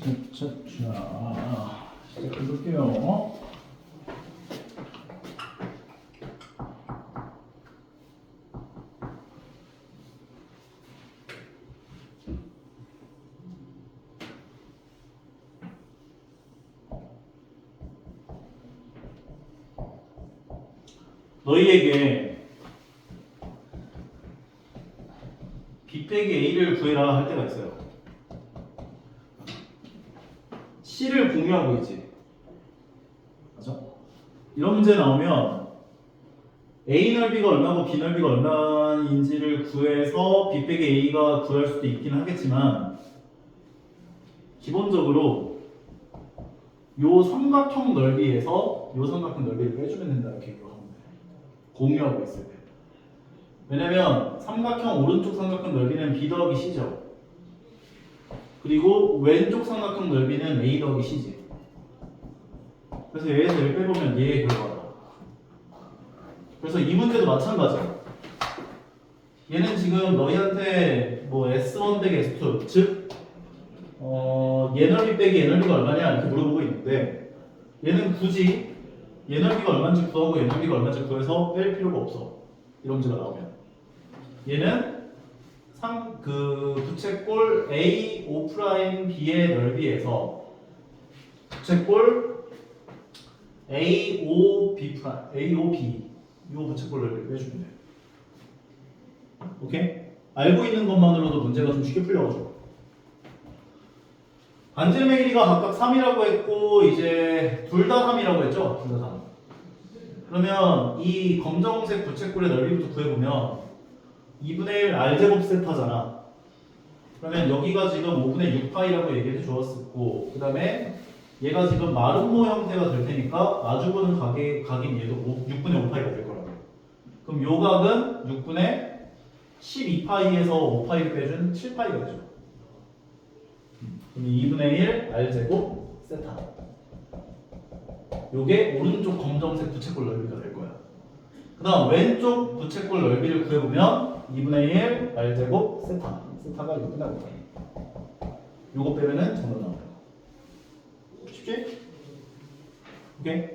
자 자 자 시작해볼게요. 너희에게 b 빼기 a를 구해라 할 때가 있어요. c를 공유하고 있지. 맞죠? 이런 문제 나오면 a 넓이가 얼마고 b 넓이가 얼마인지를 구해서 b 빼기 a가 구할 수도 있긴 하겠지만 기본적으로 요 삼각형 넓이에서 요 삼각형 넓이를 빼주면 된다 이렇게 기억하면 돼. 공유하고 있을 때. 왜냐면 삼각형 오른쪽 삼각형 넓이는 b 더하기 c죠. 그리고 왼쪽 삼각형 넓이는 a 더하기 c지. 그래서 얘에서 얘를 빼보면 얘의 결과다. 그래서 이 문제도 마찬가지야. 얘는 지금 너희한테 뭐 S1 빼기 S2, 즉, 어, 얘 넓이 빼기 얘 넓이가 얼마냐 이렇게 물어보고 있는데 얘는 굳이 얘 넓이가 얼마인지 구하고 얘 넓이가 얼마인지 구해서 뺄 필요가 없어. 이런 문제가 나오면. 얘는 상, 그 부채꼴 A, O 프라임 B의 넓이에서 부채꼴 A, O, B 프라임, A, O, B 이 부채꼴 넓이를 빼주면 돼. 오케이? 알고 있는 것만으로도 문제가 좀 쉽게 풀려가지고. 반지름의 길이가 각각 3이라고 했고 이제 둘 다 3이라고 했죠? 둘 다 3. 그러면 이 검정색 부채꼴의 넓이부터 구해보면 2분의 1 r제곱 세타잖아. 그러면 여기가 지금 5분의 6파이라고 얘기를 해주었었고 그 다음에 얘가 지금 마름모 형태가 될 테니까 마주보는 각의, 각인 얘도 5, 6분의 5파이가 될 거라고. 그럼 요 각은 6분의 12파이에서 5파이를 빼준 7파이가 되죠. 그럼 2분의 1 r제곱 세타. 요게 오른쪽 검정색 부채꼴 넓이가 될 거야. 그 다음 왼쪽 부채꼴 넓이를 구해보면 2분의 1 r제곱 세타 세타가 이렇게 거야 요거 빼면은 정답 나와요 쉽지? 오케이?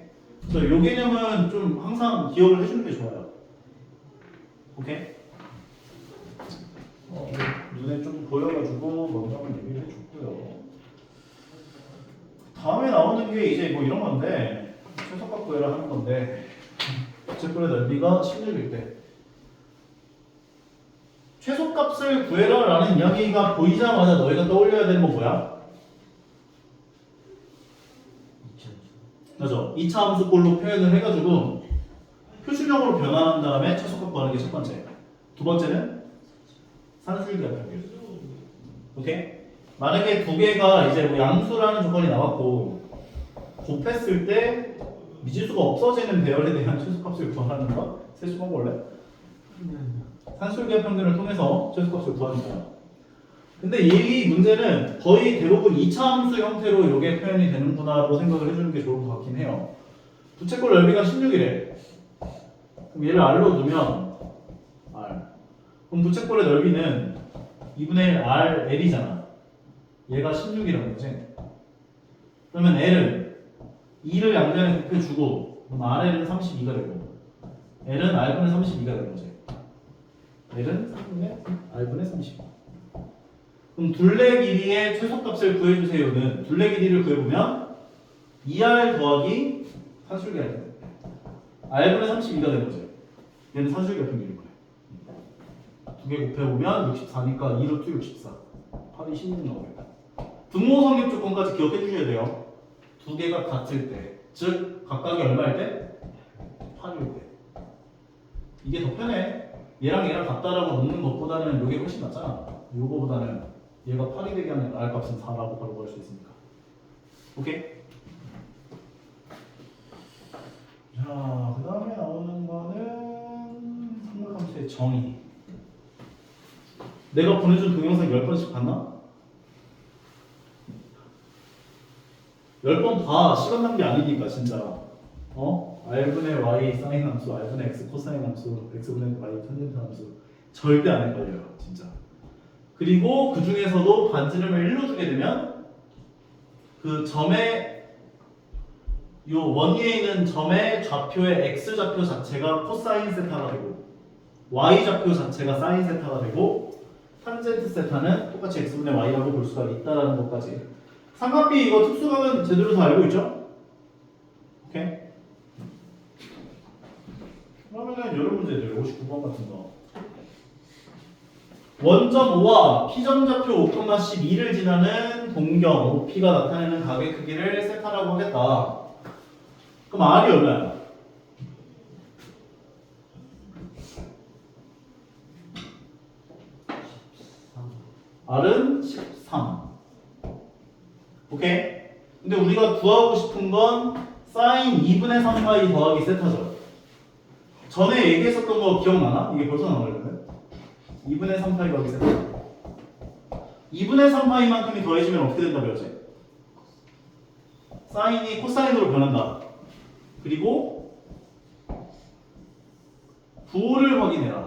그래서 요 개념은 좀 항상 기억을 해주는 게 좋아요 오케이? 어, 눈에 좀 보여가지고 한번 얘기를 해줬고요. 다음에 나오는 게 이제 뭐 이런 건데 최소값 구해라 하는 건데 부채꼴의 넓이가 16일 때. 최소값을 구해라 라는 이야기가 보이자마자 너희가 떠올려야 되는 건 뭐야? 맞아. 2차 함수꼴로 표현을 해가지고 표준형으로 변환한 다음에 최소값 구하는 게 첫 번째. 두 번째는 산술기압 평균 오케이? 만약에 두 개가 이제 뭐 양수라는 조건이 나왔고 곱했을 때 미지수가 없어지는 배열에 대한 최소값을 구하는 거 세수방 원래 산술기압 평균을 통해서 최소값을 구하는 거야. 근데 이 문제는 거의 대부분 2차 함수 형태로 이게 표현이 되는구나로 생각을 해주는 게 좋을 것 같긴 해요. 부채꼴 넓이가 16이래. 그럼 얘를 R로 두면. 그럼 부채꼴의 넓이는 2분의 1 R L이잖아. 얘가 16이라는 거지. 그러면 L은 2를 양변에 곱해주고 그럼 RL은 32가 되고 L은 R분의 32가 되는 거지. L은 3분의 R분의 30. 그럼 둘레 길이의 최소값을 구해주세요는 둘레 길이를 구해보면 2R 더하기 산술기가 돼. R분의 32가 되는 거지. 얘는 산술기가 평균인 거야. 두 개 곱해보면 64니까 2루트 64. 8이 16 나오겠다. 분모 성립 조건까지 기억해 주셔야 돼요. 두 개가 같을 때, 즉 각각이 얼마일 때? 8일 때. 이게 더 편해. 얘랑 얘랑 같다라고 놓는 것보다는 이게 훨씬 낫잖아. 요거보다는 얘가 8이 되게 하면 R 값은 4라고 바로 구할 수 있으니까. 오케이? 자, 그 다음에 나오는 거는 삼각함수의 정의. 내가 보내준 동영상 10번씩 봤나? 10번 다 시간 낭비 아니니까 진짜 어? r분의 y 사인 함수, r분의 x 코사인 함수, x분의 y 탄젠트 함수 절대 안 헷갈려요 진짜 그리고 그 중에서도 반지름을 1로 주게 되면 그 점의 요 원위에 있는 점의 좌표의 x 좌표 자체가 코사인 세타가 되고 y 좌표 자체가 사인 세타가 되고 탄젠트 세타는 똑같이 x분의 y라고 볼 수가 있다라는 것까지 삼각비 이거 특수각은 제대로 다 알고 있죠? 오케이? 그러면은 여러 문제들 59번 같은 거 원점 5와 P점 좌표 5,12를 지나는 동경 OP가 나타내는 각의 크기를 세타라고 하겠다. 그럼 R이 얼마야? R은 13. 오케이? 근데 우리가 구하고 싶은 건 사인 2분의 3파이 더하기 세타죠. 전에 얘기했었던 거 기억나나? 이게 벌써 나오려면 2분의 3파이 더하기 세타 2분의 3파이만큼이 더해지면 어떻게 된다 배웠지? 사인이 코사인으로 변한다 그리고 부호를 확인해라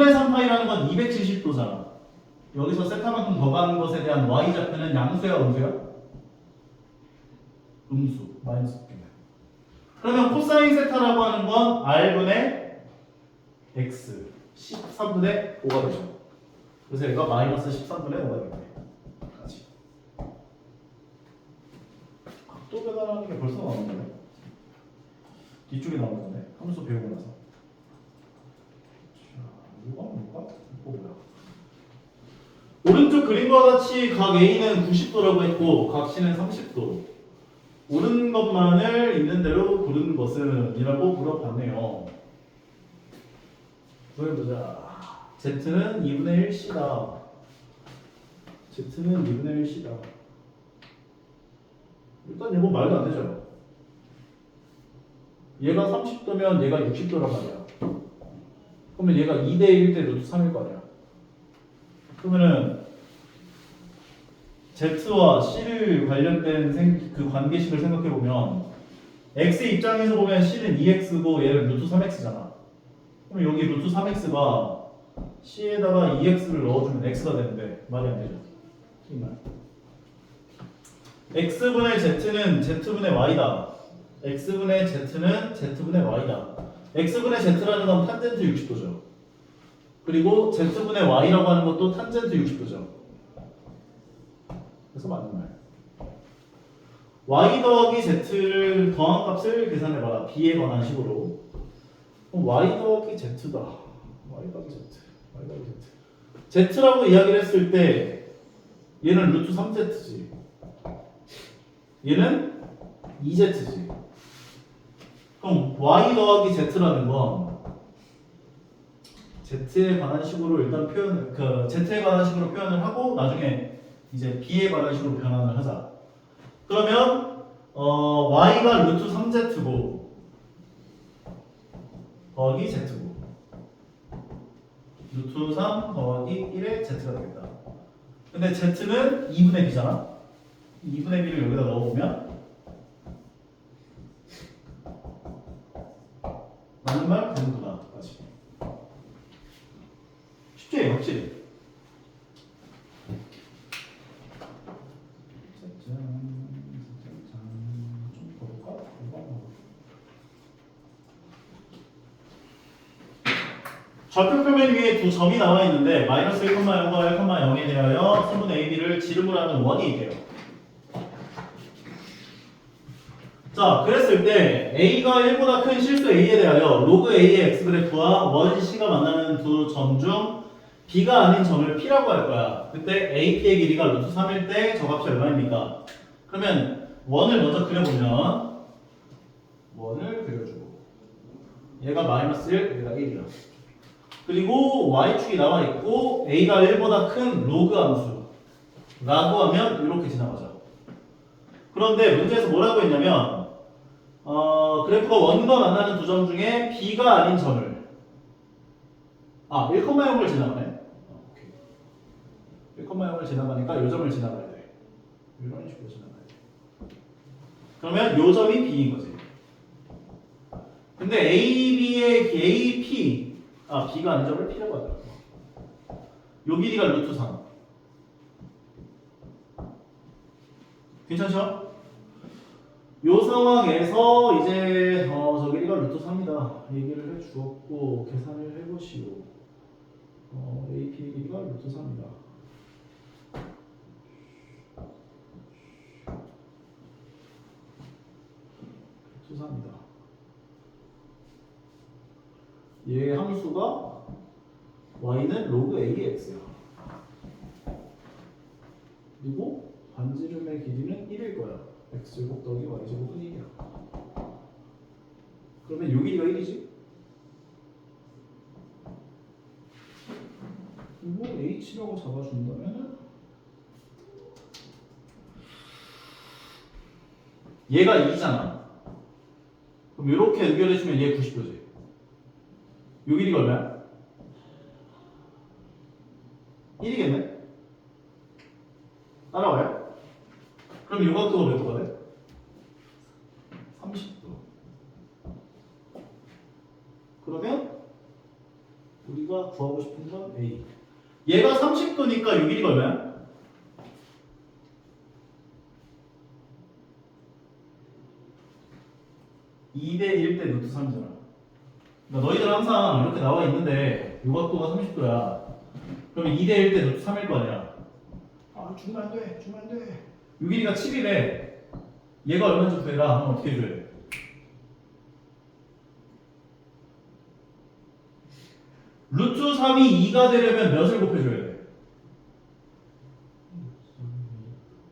2분의 3파이라는 건 270도잖아 여기서 세타만큼 더 가는 것에 대한 y좌표는 양수야 음수야? 음수 마이너스 그러면 코사인 세타라고 하는 건 r분의 x 13분의 5가 되죠. 그래서 얘가 마이너스 13분의 5가 되겠네. 같이. 각도 계산하는 게 벌써 나오는 거네. 뒤쪽에 나오는 거네. 함수 배우고 나서. 자, 이거 뭘까? 이거 뭐야? 오른쪽 그림과 같이 각 A는 90도라고 했고 각 C는 30도. 옳은 것만을 있는 대로 고르는 것은 이라고 물어봤네요. 보여보자. Z는 2분의 1C다. Z는 2분의 1C다. 일단 이거 말도 안 되죠. 얘가 30도면 얘가 60도란 말이야. 그러면 얘가 2대 1대 루트 3일 거 아니야. 그러면은 Z와 C를 관련된 생, 그 관계식을 생각해 보면 X 입장에서 보면 C는 2X고 얘는 루트 3X잖아. 그럼 여기 루트 3X가 C에다가 2X를 넣어주면 X가 되는데 말이 안 되죠. 이 말. X분의 Z는 Z분의 Y다. X분의 Z는 Z분의 Y다. X분의 Z라는 건 탄젠트 60도죠. 그리고 Z분의 Y라고 하는 것도 탄젠트 60도죠. 그래서 맞는 말. y 더하기 z를 더한 값을 계산해봐라. b에 관한 식으로. y 더하기 z다. y 더하기 z. y 더하기 z. z라고 이야기를 했을 때 얘는 루트 3z지. 얘는 2z지. 그럼 y 더하기 z라는 건 z에 관한 식으로 일단 표현, 그 z에 관한 식으로 표현을 하고 나중에 이제 b에 관한 식으로 변환을 하자. 그러면 어, y가 루트 3z고 더하기 z고 루트 3 더하기 1의 z가 되겠다. 근데 z는 2분의 b잖아. 2분의 b를 여기다 넣어보면 맞는 말 되는구나. 까지 쉽지 확실히. 좀 볼까? 좌표 표면 위에 두 점이 나와 있는데 마이너스 1,0과 1,0에 대하여 선분 AB를 지름을 하는 원이 있대요. 자, 그랬을 때 A가 1보다 큰 실수 A에 대하여 로그 A의 X 그래프와 원 C가 만나는 두 점 중 B가 아닌 점을 P라고 할 거야. 그때 AP의 길이가 루트 3일 때 저 값이 얼마입니까? 그러면 원을 먼저 그려보면 원을 그려주고 얘가 마이너스 1, 얘가 1이야. 그리고 y축이 나와 있고 a가 1보다 큰 로그 함수 라고 하면 이렇게 지나가죠. 그런데 문제에서 뭐라고 했냐면 어, 그래프가 원과 만나는 두 점 중에 b가 아닌 점을 아 1,0을 지나가네. 어, 오케이. 1,0을 지나가니까 이 점을 지나가야 돼. 이런 식으로 지나가야 돼. 그러면 요 점이 b인 거지. 근데 AB의 AP 아 B가 점을 P라고 하더라고. 요 길이가 루트 3. 괜찮죠? 요 상황에서 이제 어, 저기 1가 루트 3이다 얘기를 해 주었고 계산을 해보시오. 어, AP의 길이가 루트 3이다. 루트 3이다. 얘 함수가 y는 로그 ax야. 그리고 반지름의 길이는 1일 거야. x제곱 더하기 y제곱은 1이야. 그러면 요 길이가 1이지? 그리고 h라고 잡아준다면 얘가 2잖아. 그럼 이렇게 연결해주면 얘 90도지. 요 길이가 얼마야? 1이겠네? 따라와요? 그럼 요 각도가 몇 도가 돼? 30도. 그러면 우리가 구하고 싶은 건 A. 얘가 30도니까 요 길이가 얼마야? (2 대 1대 루트 3이잖아 그러니까 너희들 항상 이렇게 나와 있는데 요 각도가 30도야 그러면 2대 1대 루트 3일 거 아니야 아 주면 안돼 주면 안 돼 요 길이가 7이래 얘가 얼마인지 구해라 하면 어떻게 돼? 루트 3이 2가 되려면 몇을 곱해줘야 돼?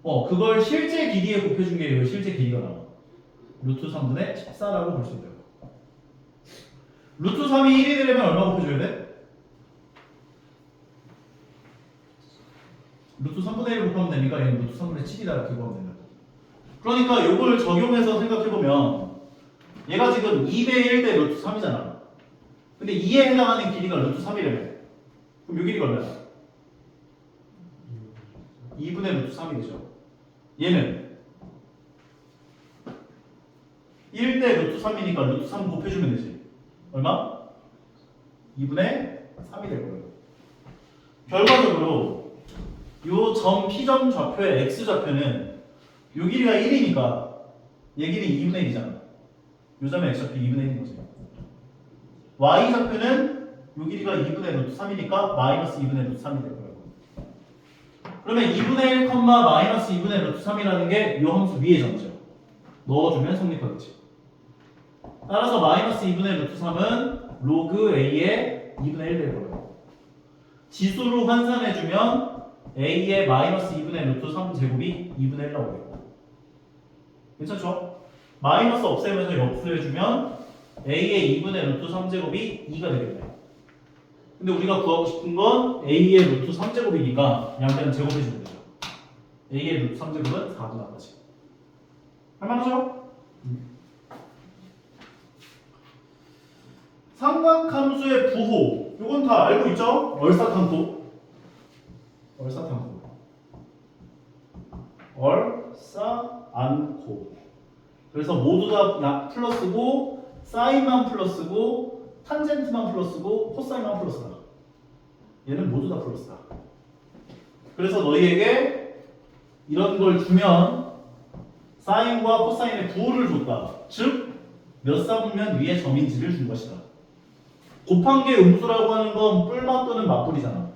어, 그걸 실제 길이에 곱해준 게 실제 길이가 나와. 루트 3분의 14라고 볼 수 있다고. 루트 3이 1이 되려면 얼마 곱해줘야 돼? 루트 3분의 1 곱하면 되니까 얘는 루트 3분의 7이다 이렇게 구하면 된다. 그러니까 이걸 적용해서 생각해보면 얘가 지금 2대 1대 루트 3이잖아. 근데 2에 해당하는 길이가 루트 3이라며. 그럼 이 길이가 얼마야? 2분의 루트 3이 되죠. 얘는 1대 루트 3이니까 루트 3 곱해주면 되지. 얼마? 2분의 3이 될 거예요. 결과적으로 요점 P점 좌표의 X좌표는 요 길이가 1이니까 얘 길이 2분의 1이잖아. 요 점의 X좌표 2분의 1인 거지. Y좌표는 요 길이가 2분의 루트 3이니까 마이너스 2분의 루트 3이 될 거예요. 그러면 2분의 1, 마이너스 2분의 루트 3이라는 게 요 함수 위에 점이죠. 넣어주면 성립하겠지. 따라서 마이너스 2분의 루트 3은 로그 A의 2분의 1될 거예요. 지수로 환산해주면 A의 마이너스 2분의 루트 3 제곱이 2분의 1 나오겠고. 괜찮죠? 마이너스 없애면서 역수 해주면 A의 2분의 루트 3 제곱이 2가 되겠네. 근데 우리가 구하고 싶은 건 A의 루트 3 제곱이니까 양변 제곱해주면 되죠. A의 루트 3 제곱은 4도 나가지. 할만하죠? 삼각함수의 부호. 이건 다 알고 있죠? 얼사탄도 얼사탄도 얼싸안고. 그래서 모두 다 나- 플러스고 사인만 플러스고 탄젠트만 플러스고 코사인만 플러스다. 얘는 모두 다 플러스다. 그래서 너희에게 이런 걸 주면 사인과 코사인의 부호를 줬다. 즉 몇 사분면 위에 점인지를 준 것이다 곱한 게 음수라고 하는 건 뿔맛 또는 맞불이잖아.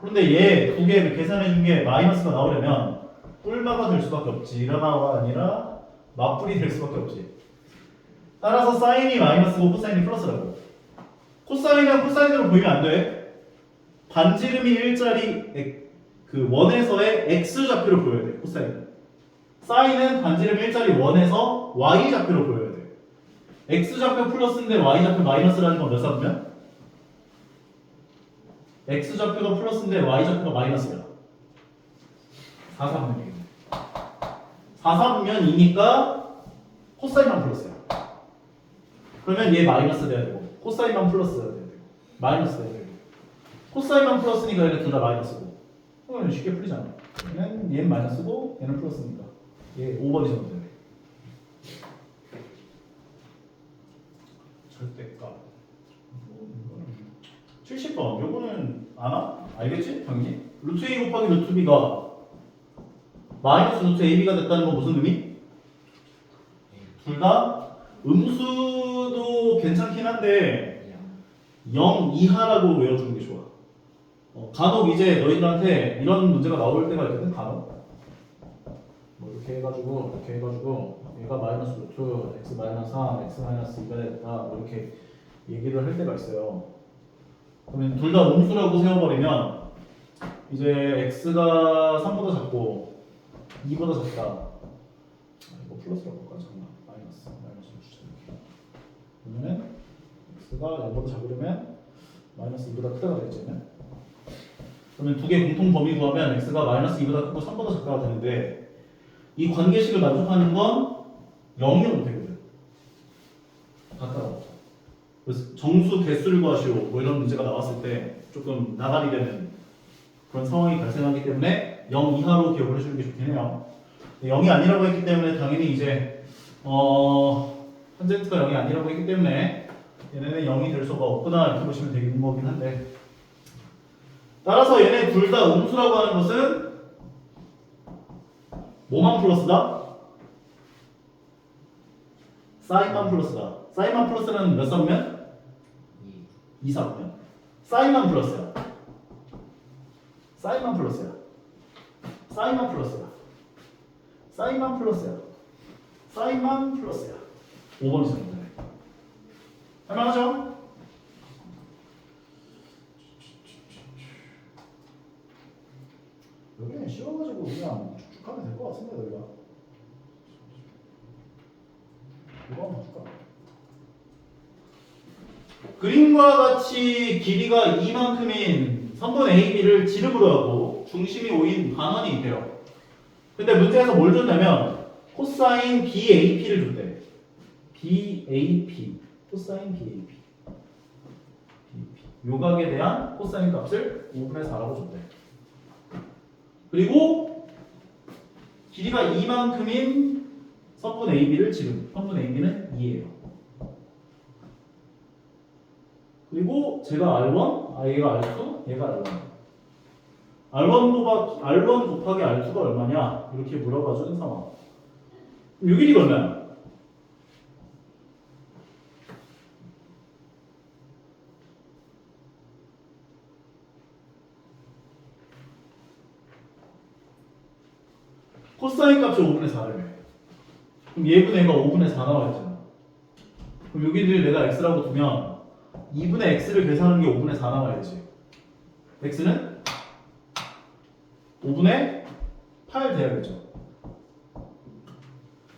그런데 얘 두 개 계산해 준 게 마이너스가 나오려면 뿔마가 될 수밖에 없지. 일어나가 아니라 맞불이 될 수밖에 없지. 따라서 사인이 마이너스고 코사인이 플러스라고. 코사인은 코사인으로 보이면 안 돼. 반지름이 일자리 엑- 그 원에서의 x 좌표로 보여야 돼. 코사인은. 사인은 반지름 일자리 원에서 y 좌표로 보여야 돼. X 좌표 플러스인데 y 좌표 마이너스라는 건 몇 사분면? x 좌표가 플러스인데 y 좌표가 마이너스야. 4사분면이겠네. 4사분면이니까 코사인만 플러스야. 그러면 얘 마이너스 돼야 되고 코사인만 플러스 돼야 되고 마이너스 돼야 되고 코사인만 플러스니까 얘네 둘다 마이너스고 그러면 쉽게 풀리잖아. 얘는 얘는 마이너스고 얘는 플러스니까 얘 5번이 정되네 절대값. 70번. 요거는 아나? 알겠지? 당연히. 루트 A 곱하기 루트 B가 마이너스 루트 AB가 됐다는 건 무슨 의미? 둘 다 음수도 괜찮긴 한데 0 이하라고 외워주는 게 좋아. 어, 간혹 이제 너희들한테 이런 문제가 나올 때가 있거든, 간혹. 뭐 이렇게 해가지고, 이렇게 해가지고, 얘가 마이너스 루트 x 마이너스 3, x 마이너스 2가 됐다. 뭐 이렇게 얘기를 할 때가 있어요. 그러면 둘 다 음수라고 세워버리면, 이제 x가 3보다 작고, 2보다 작다. 아, 이거 플러스라고 할까? 잠깐만. 마이너스, 마이너스 주자. 그러면은, x가 0보다 작으려면, 마이너스 2보다 크다가 되겠지, 그러면 두 개 공통 범위 구하면 x가 마이너스 2보다 크고 3보다 작다가 되는데 이 관계식을 만족하는 건 0이면 되거든. 같다고. 정수 개수를 구하시오 뭐 이런 문제가 나왔을 때 조금 나가리 되는 그런 상황이 발생하기 때문에 0 이하로 기억을 해주는 게 좋긴 해요. 0이 아니라고 했기 때문에 당연히 이제 어 탄젠트가 0이 아니라고 했기 때문에 얘네는 0이 될 수가 없구나 이렇게 보시면 되는 거긴 한데 따라서 얘네 둘 다 음수라고 하는 것은 뭐만 플러스다? 사인만 플러스다. 사인만 플러스는 몇 섭면? 2 섭면. 사인만 플러스야. 사인만 플러스야. 사인만 플러스야. 사인만 플러스야. 사인만 플러스야. 5번이 정답이네. 할만하죠? 여기는 쉬워가지고 그냥 쭉쭉 하면 될 것 같은데 너희가 이거 한번 볼까? 그림과 같이 길이가 2만큼인 선분 AB를 지름으로 하고 중심이 5인 반원이 있대요. 근데 문제에서 뭘 줬냐면 코사인 BAP를 줬대. BAP 코사인 BAP 요각에 대한 코사인 값을 5분의 4라고 줬대. 그리고 길이가 2만큼인 선분 AB를 지금 선분 AB는 2예요. 그리고 제가 R1, 아 얘가 R2, 얘가 R1. R1 곱하, R1 곱하기 R2가 얼마냐? 이렇게 물어봐주는 상황. 그럼 요 길이가 얼마야? 코사인 값이 5분의 4를 그럼 얘분의 얘가 5분의 4 나와있잖아 그럼 여기를 내가 x라고 두면 2분의 x를 계산하는 게 5분의 4 나와야지. x는 5분의 8 돼야겠죠.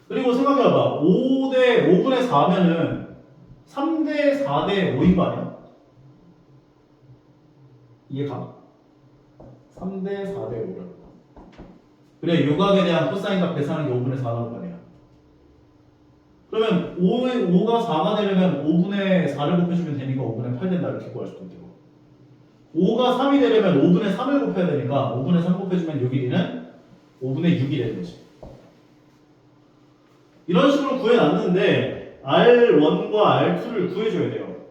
그리고 생각해봐봐. 5대 5분의 4면은 3대 4대 5인 거 아니야? 이해가? 3대 4대 5를. 그래 요각에 대한 코사인 값 계산하는 게 5분의 4 나올 거 아니야 그러면 5의 5가 4가 되려면 5분의 4를 곱해주면 되니까 5분의 8 된다 이렇게 구할 수도 있고 5가 3이 되려면 5분의 3을 곱해야 되니까 5분의 3 곱해주면 요 길이는 5분의 6이 되는 거지. 이런 식으로 구해놨는데 R1과 R2를 구해줘야 돼요.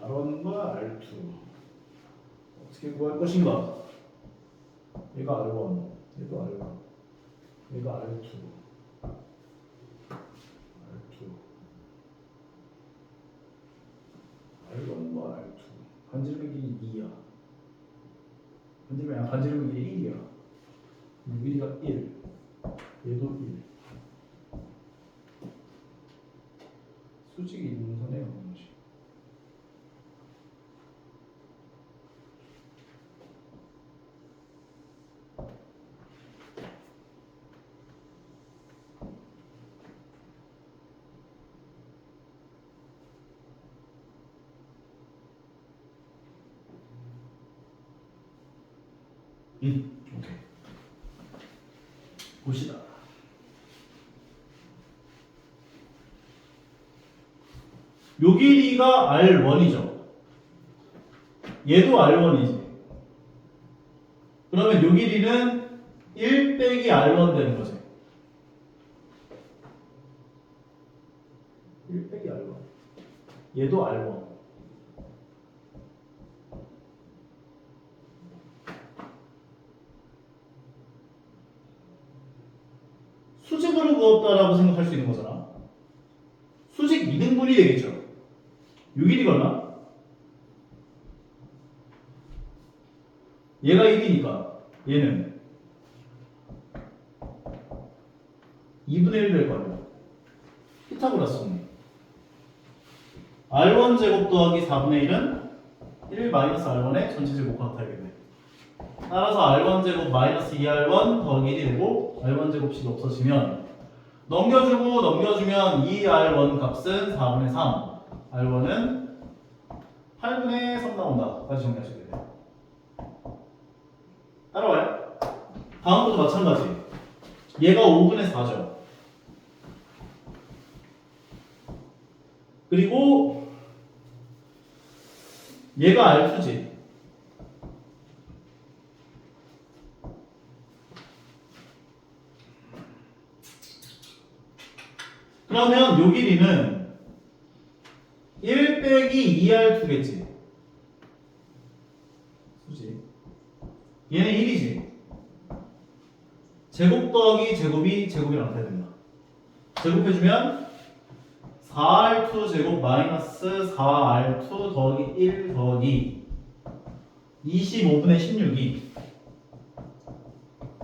R1과 R2 어떻게 구할 것인가? 얘가 R1 얘도 R1 얘가 R2 R2 R1과 R2 반지름의 길이 2야. 반지름의, 아, 반지름의 길이 1이야. 이 길이가 1 얘도 1 수직이 있는 선에 가는 거지 음, 오케이. 보시다. 요 길이가 R1이죠. 얘도 R1이지. 그러면 요 길이는 1 빼기 R1 되는 거지. 1 빼기 R1. 얘도 R1. 그었다라고 생각할 수 있는 거잖아. 수직 2등분이 되겠죠. 6일이 얼마? 얘가 1이니까 얘는 2분의 1될 거 아니야. 피타고라스 정리. R1 제곱 더하기 4분의 1은 1 마이너스 R1의 전체 제곱과 같아야겠네. 따라서 R1 제곱 마이너스 2R1 더하기 1이 되고 R1 제곱식이 없어지면 넘겨주고 넘겨주면 2R1 값은 4분의 3 R1은 8분의 3 나온다. 까지 정리하시게 돼요. 따라와요. 다음 것도 마찬가지. 얘가 5분의 4죠. 그리고 얘가 11 더하기 25분의 16이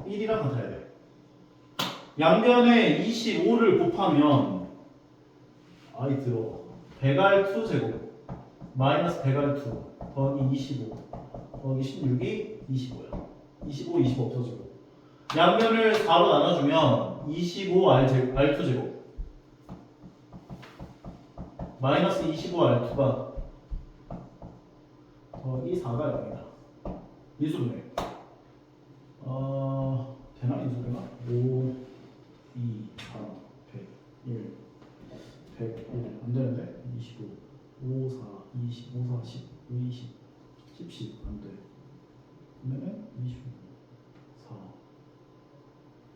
1이랑 같아야 돼. 양변에 25를 곱하면 아이 들어. 배갈 2 제곱 마이너스 배갈 2 더하기 25 더하기 16이 25야. 25, 25 없어지고 양변을 4로 나눠주면 25R 제곱, R2 제곱 마이너스 25R2가 더하기 4가 0이다. 인수분해 어... 되나 인수분해가? 5 2, 4, 100, 1, 101, 안 되는데? 25, 5, 4, 20, 5, 4, 10, 20, 10, 10, 안 돼. 그러면은 25, 4,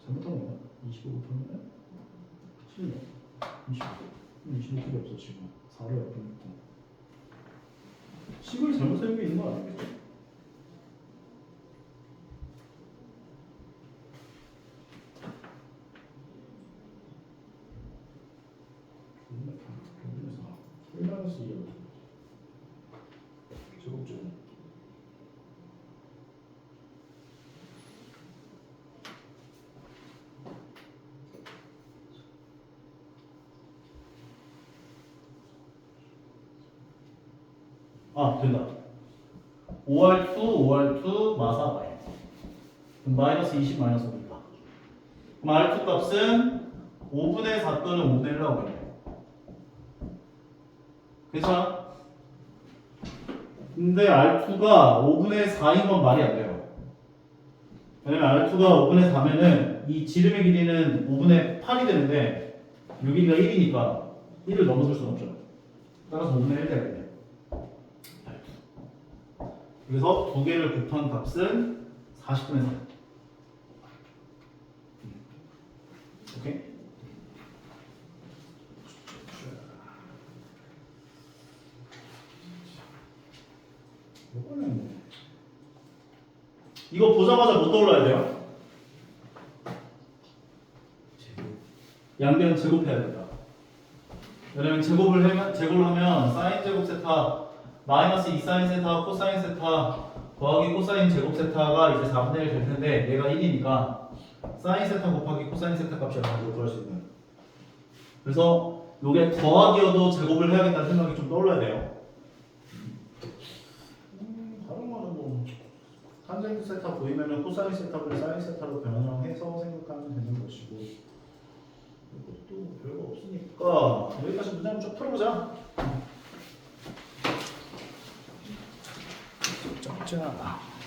잘못한 건가? 25 곱하면은 16, 25, 25 필요 없어 지금. 4를 옆에 놓고 10을 잘못 게 있는 거 아니겠지? 마이너스 2요. 제곱제곱. 아 된다. 5R2, 5R2, 마사 마이너스. 그럼 마이너스 20 마이너스 5입니다. 그럼 R2 값은 5분의 4 또는 5분의 1 나오겠네. 괜찮아? 근데 R2가 5분의 4인 건 말이 안 돼요. 왜냐면 R2가 5분의 4면은 이 지름의 길이는 5분의 8이 되는데 이 길이가 1이니까 1을 넘어설 수는 없죠. 따라서 5분의 1 되겠네. R2. 그래서 두 개를 곱한 값은 40분의 3. 오케이? 이거는 이거 보자마자 못 떠올라야 돼요. 양변 제곱해야 된다. 왜냐면 제곱을 하면 제곱을 하면 사인 제곱 세타 마이너스 2 사인 세타 코사인 세타 더하기 코사인 제곱 세타가 이제 4분의 1 될 텐데 얘가 1이니까 사인 세타 곱하기 코사인 세타 값이 얼마인지 구할 수 있는. 그래서 요게 더하기여도 제곱을 해야겠다는 생각이 좀 떠올라야 돼요. 음, 다른 거는 뭐 탄젠트 세타 보이면은 코사인 세타를 사인 세타로 변형해서 생각하면 되는 것이고 이것도 별거 없으니까 여기까지 한번 쭉 풀어보자. 자.